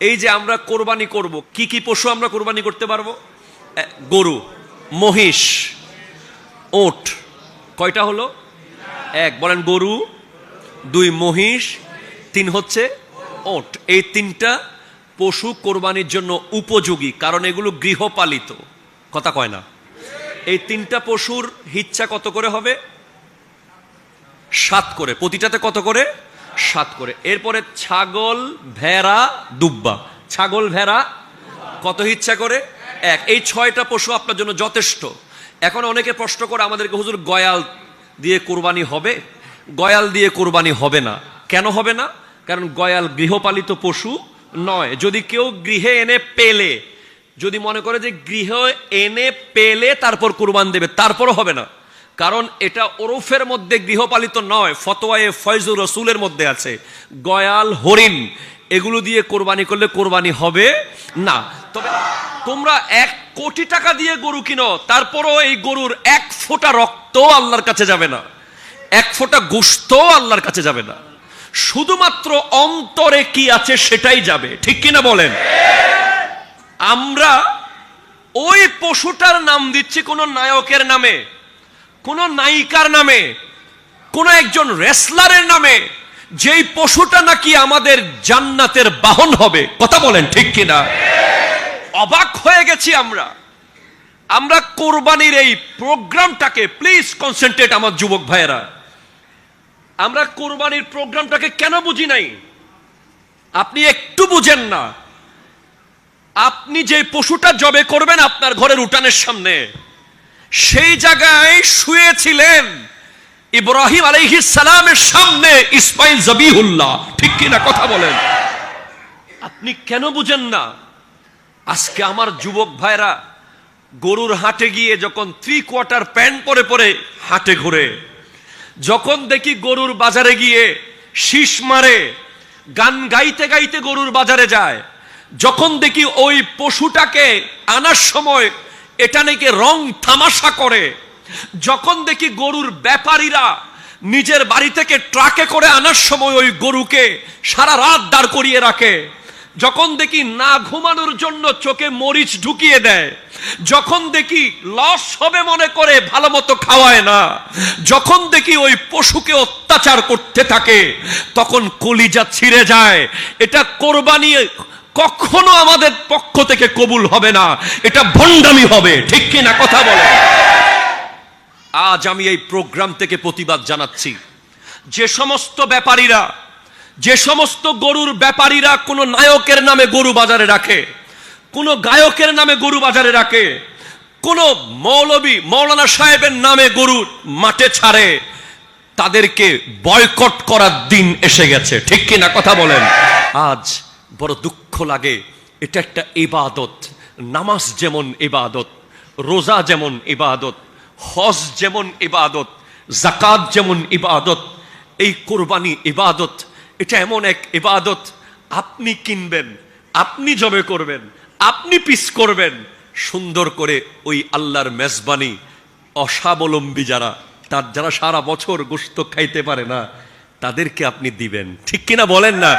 এই যে আমরা কোরবানি করব, কি কি পশু আমরা কোরবানি করতে পারব? গরু, মহিষ ওট কয়টা হলো? এক। বলেন গরু, দুই মহিষ, তিন হচ্ছে ওট এই তিনটা পশু কোরবানির জন্য উপযোগী, কারণ এগুলো গৃহপালিত। কথা কয় না। এই তিনটা পশুর হিচ্ছা কত করে হবে? সাত করে। প্রতিটাতে কত করে? সাত করে। এরপরে ছাগল, ভেড়া, দুব্বা। ছাগল, ভেড়া, কত ইচ্ছা করে? এক। এই ছয়টা পশু আপনার জন্য যথেষ্ট। এখন অনেকে প্রশ্ন করে, আমাদেরকে হুজুর গয়াল দিয়ে কোরবানি হবে? গয়াল দিয়ে কোরবানি হবে না। কেন হবে না? কারণ গয়াল গৃহপালিত পশু নয়। যদি কেউ গৃহে এনে পেলে, যদি মনে করে যে গৃহ এনে পেলে তারপর কোরবান দেবে, তারপরও হবে না। কারণ এটা ওরফের মধ্যে গৃহপালিত নয়, ফতোয়ায়ে ফয়জুর রসুলের মধ্যে আছে। গয়াল, হরিণ, এগুলো দিয়ে কোরবানি করলে কোরবানি হবে না। তবে তোমরা এক কোটি টাকা দিয়ে গরু কিনো, তারপরও এই গরুর এক ফোঁটা রক্ত আল্লাহর কাছে যাবে না। এক ফোঁটা গোস্ত আল্লাহর কাছে যাবে না। শুধুমাত্র অন্তরে কি আছে সেটাই যাবে, ঠিক কিনা বলেন? আমরা ওই পশুটার নাম দিচ্ছি কোন নায়কের নামে। কোন নায়িকার নামে, কোন একজন রেসলারের নামে, যেই পশুটা নাকি আমাদের জান্নাতের বাহন হবে, কথা বলেন ঠিক কিনা? অবাক হয়ে গেছি আমরা। আমরা কোরবানির এই প্রোগ্রামটাকে প্লিজ কনসেন্ট্রেট আমার যুবক ভাইয়েরা। আমরা কোরবানির প্রোগ্রামটাকে কেন বুঝি নাই? আপনি একটু বুঝেন না। আপনি যে পশুটা জবে করবেন আপনার ঘরের উঠানের সামনে। সেই জায়গায় শুয়েছিলেন ইব্রাহিম আলাইহিস সালামের সামনে ইসমাইল জবিহুল্লাহ। ঠিক কিনা কথা বলেন। আপনি কেন বুঝেন না? আজকে আমার যুবক ভাইরা গরুর হাটে গিয়ে যখন থ্রি কোয়ার্টার প্যান্ট পরে পরে হাটে ঘুরে, যখন দেখি গরুর বাজারে গিয়ে শীষ মারে, গান গাইতে গাইতে গরুর বাজারে যায়, যখন দেখি ওই পশুটাকে আনার সময় এটা নাকি রং তামাশা করে। যখন দেখি গরুর ব্যাপারীরা নিজের বাড়ি থেকে ট্রাকে করে আনার সময় ওই গরুকে সারা রাত দাঁড় করিয়ে রাখে। যখন দেখি না ঘুমানোর জন্য চোখে মরিচ ঢুকিয়ে দেয়। যখন দেখি লস হবে মনে করে ভালো মতো খাওয়ায় না। যখন দেখি ওই পশুকে অত্যাচার করতে থাকে, তখন কলিজা ছিঁড়ে যায়। এটা কোরবানি কখনো আমাদের পক্ষ থেকে কবুল হবে না। এটা ভণ্ডামি হবে, ঠিক কিনা কথা বলে। আজ আমি এই প্রোগ্রাম থেকে প্রতিবাদ জানাচ্ছি। যে সমস্ত ব্যাপারীরা, যে সমস্ত গরুর ব্যাপারীরা কোনো নায়কের নামে গরু বাজারে রাখে, কোনো গায়কের নামে গরু বাজারে রাখে, কোনো মৌলবী, মৌলানা সাহেবের নামে গরু মাঠে ছাড়ে, তাদেরকে বয়কট করার দিন এসে গেছে, ঠিক কিনা কথা বলেন। আজ বড় দুঃখ লাগে। এটা একটা ইবাদত। নামাজ যেমন ইবাদত, রোজা যেমন ইবাদত, হজ যেমন ইবাদত জাকাত যেমন ইবাদত, এই কোরবানি ইবাদত, এটা এমন এক ইবাদত। আপনি কিনবেন, আপনি জবে করবেন, আপনি পিস করবেন। সুন্দর করে ওই আল্লাহর মেজবানি, অস্বাবলম্বী যারা, তার যারা সারা বছর গোস্ত খাইতে পারে না, তাদেরকে আপনি দিবেন। ঠিক কিনা বলেন না?